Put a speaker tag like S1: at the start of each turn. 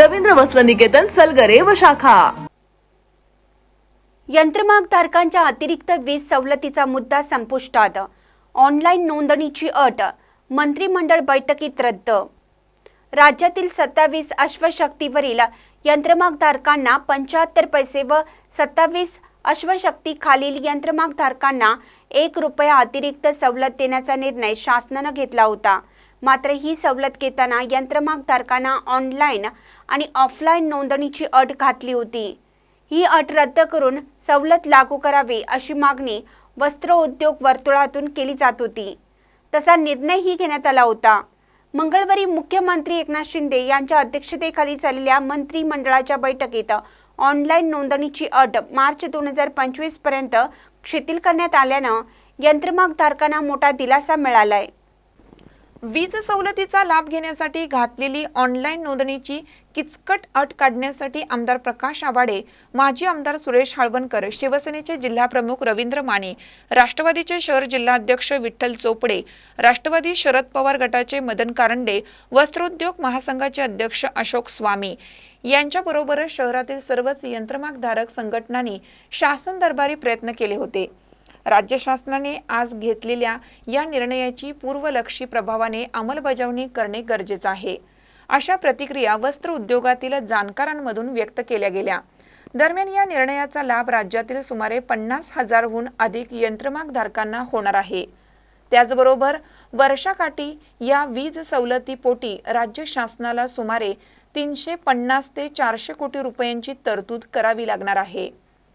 S1: रवींद्र वस्त्र निकेतन सलगरे व शाखा.
S2: यंत्रमाग धारकांच्या अतिरिक्त वीज सवलतीचा मुद्दा संपुष्टात. ऑनलाईन नोंदणीची अट मंत्रिमंडळ बैठकीत रद्द. राज्यातील सत्तावीस अश्वशक्तीवरील यंत्रमाग धारकांना पंच्याहत्तर पैसे व सत्तावीस अश्वशक्ती खालील यंत्रमाग धारकांना एक रुपया अतिरिक्त सवलत देण्याचा निर्णय शासनानं घेतला होता. मात्र ही सवलत घेताना यंत्रमाग धारकांना ऑनलाईन आणि ऑफलाईन नोंदणीची अट घातली होती. ही अट रद्द करून सवलत लागू करावी अशी मागणी वस्त्र उद्योग वर्तुळातून केली जात होती. तसा निर्णयही घेण्यात आला होता. मंगळवारी मुख्यमंत्री एकनाथ शिंदे यांच्या अध्यक्षतेखाली झालेल्या मंत्रिमंडळाच्या बैठकीत ऑनलाईन नोंदणीची अट मार्च दोन हजार पंचवीसपर्यंत शिथिल करण्यात आल्यानं यंत्रमाग धारकांना मोठा दिलासा मिळालाय.
S3: वीज सवलतीचा लाभ घेण्यासाठी घातलेली ऑनलाईन नोंदणीची किचकट अट काढण्यासाठी आमदार प्रकाश आवाडे माजी आमदार सुरेश हळवणकर शिवसेनेचे जिल्हाप्रमुख रवींद्र माने राष्ट्रवादीचे शहर जिल्हाध्यक्ष विठ्ठल चोपडे राष्ट्रवादी शरद पवार गटाचे मदन कारंडे वस्त्रोद्योग महासंघाचे अध्यक्ष अशोक स्वामी. यांच्याबरोबरच शहरातील सर्वच यंत्रमागधारक संघटनांनी शासन दरबारी प्रयत्न केले होते. राज्य शासनाने आज घेतलेल्या या निर्णयाची पूर्वलक्षी प्रभावाने अंमलबजावणी करणे गरजेचं आहे. अशा प्रतिक्रिया वस्त्र उद्योगातील जाणकारांमधून व्यक्त केल्या गेल्या. दरम्यान या निर्णयाचा लाभ राज्यातील सुमारे पन्नास हजारहून अधिक यंत्रमागधारकांना होणार आहे. त्याचबरोबर वर्षाकाठी या वीज सवलतीपोटी राज्य शासनाला सुमारे तीनशे पन्नास ते चारशे कोटी रुपयांची तरतूद करावी लागणार आहे.